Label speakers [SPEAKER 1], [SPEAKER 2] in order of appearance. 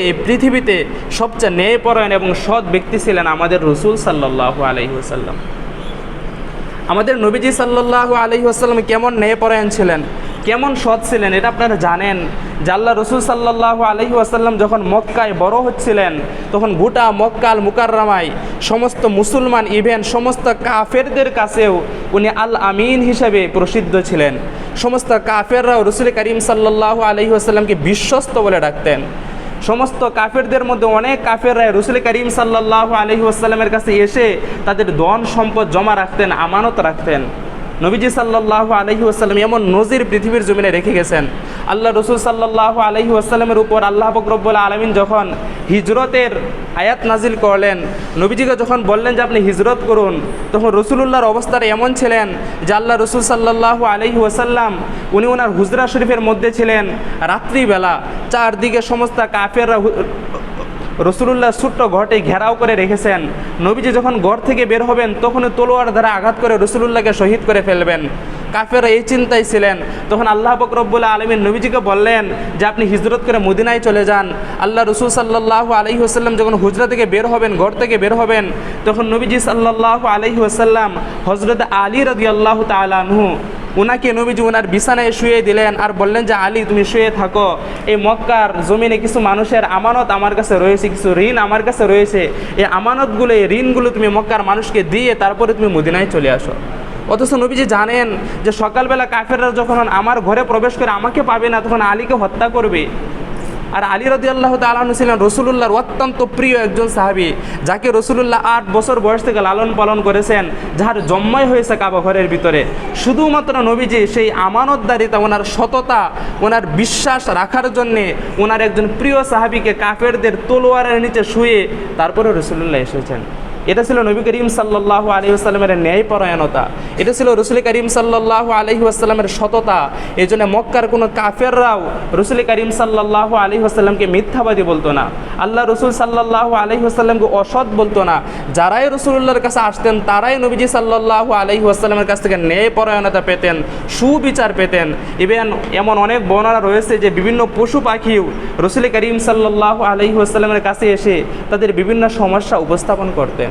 [SPEAKER 1] এই পৃথিবীতে সবচেয়ে ন্যায়পরায়ণ এবং সৎ ব্যক্তি ছিলেন আমাদের রসুল সাল্লাহ আলহিহাসাল্লাম আমাদের নবীজি সাল্লাহ আলহিহাসাল্লাম কেমন ন্যায়পরায়ণ ছিলেন, কেমন সৎ ছিলেন এটা আপনারা জানেন। আল্লাহ রসুল সাল্লাহ আলহি আসাল্লাম যখন মক্কায় বড় হচ্ছিলেন, তখন গোটা মক্কাল মুকাররামায় সমস্ত মুসলমান ইভেন সমস্ত কাফেরদের কাছেও উনি আল আমিন হিসেবে প্রসিদ্ধ ছিলেন। সমস্ত কাফেররাও রসুল করিম সাল্লাহ আলহি আসাল্লামকে বিশ্বস্ত বলে ডাকতেন। সমস্ত কাফেরদের মধ্যে অনেক কাফেররাই রসুল করিম সাল্লাহ আলহি আসাল্লামের কাছে এসে তাদের ধন সম্পদ জমা রাখতেন, আমানত রাখতেন। নবীজি সাল্লাহ আলহি আসাল্লাম এমন নজির পৃথিবীর জমিনে রেখে গেছেন। আল্লাহ রসুল সাল্লাহ আলহি আসাল্লামের উপর আল্লাহ ফকরব্বুল আলমিন যখন হিজরতের আয়াত নাজিল করলেন, নবীজিকে যখন বললেন যে আপনি হিজরত করুন, তখন রসুলুল্লাহর অবস্থাটা এমন ছিলেন যে আল্লাহ রসুল সাল্লাহ আলহি ওয়াসাল্লাম, উনি ওনার হুজরা শরীফের মধ্যে ছিলেন রাত্রিবেলা। চারদিকে সমস্ত কাফেররা রসুলুল্লাহ ছোট্ট ঘরটি ঘেরাও করে রেখেছেন। নবীজি যখন ঘর থেকে বের হবেন তখন তলোয়ার দ্বারা আঘাত করে রসুলুল্লাহকে শহীদ করে ফেলবেন। কাফেরা এই চিন্তায় ছিলেন। তখন আল্লাহ বকরবুল্লা আলমিন নবীজিকে বললেন যে, আপনি হিজরত করে মদিনায় চলে যান। আল্লাহ রসুল সাল্লাহ আলহি আসাল্লাম যখন হুজরা থেকে বের হবেন, ঘর থেকে বের হবেন, তখন নবীজি সাল্লাহ আলহি আসাল্লাম হজরত আলী রদি আল্লাহ তালানহু ওনাকে নবীজি ওনার বিছানায় শুয়ে দিলেন আর বললেন যে, আলী, তুমি শুয়ে থাকো। এই মক্কার জমিনে কিছু মানুষের আমানত আমার কাছে রয়েছে, কিছু ঋণ আমার কাছে রয়েছে। এই আমানতগুলো, এই ঋণগুলো তুমি মক্কার মানুষকে দিয়ে তারপরে তুমি মদিনায় চলে আসো। অথচ নবীজি জানেন যে, সকালবেলা কাফেররা যখন আমার ঘরে প্রবেশ করে আমাকে পাবে না, তখন আলীকে হত্যা করবে। আর আলী রদি আল্লাহ তালন ছিলেন রসুলুল্লাহর অত্যন্ত প্রিয় একজন সাহাবি, যাকে রসুলুল্লাহ আট বছর বয়স থেকে লালন পালন করেছেন যার জন্মই হয়েছে কাবা ঘরের ভিতরে। শুধুমাত্র নবীজি সেই আমানতদারিতা, ওনার সততা, ওনার বিশ্বাস রাখার জন্যে ওনার একজন প্রিয় সাহাবিকে কাফেরদের তলোয়ারের নিচে শুয়ে তারপরে রসুলুল্লাহ এসেছেন। এটা ছিল নবী করিম সাল্লাহ আলহি আসসালামের ন্যায়পরায়ণতা। এটা ছিল রসুল করিম সাল্লাহ আলহি আসসালামের সততা। এই জন্য মক্কার কোনো কাফেররাও রসুল করিম সাল্লাহ আলহি আসসালামকে মিথ্যাবাদী বলতো না। আল্লাহ রসুল সাল্লাহ আলহি আসসালামকে অসৎ বলতো না। যারাই রসুল্লাহর কাছে আসতেন, তারাই নবীজি সাল্লাহ আলহি আসসালামের কাছ থেকে ন্যায়পরায়ণতা পেতেন, সুবিচার পেতেন। ইভেন এমন অনেক বর্ণনা রয়েছে যে বিভিন্ন পশু পাখিও রসুল করিম সাল্লাহ আলহি আসসালামের কাছে এসে তাদের বিভিন্ন সমস্যা উপস্থাপন করতেন।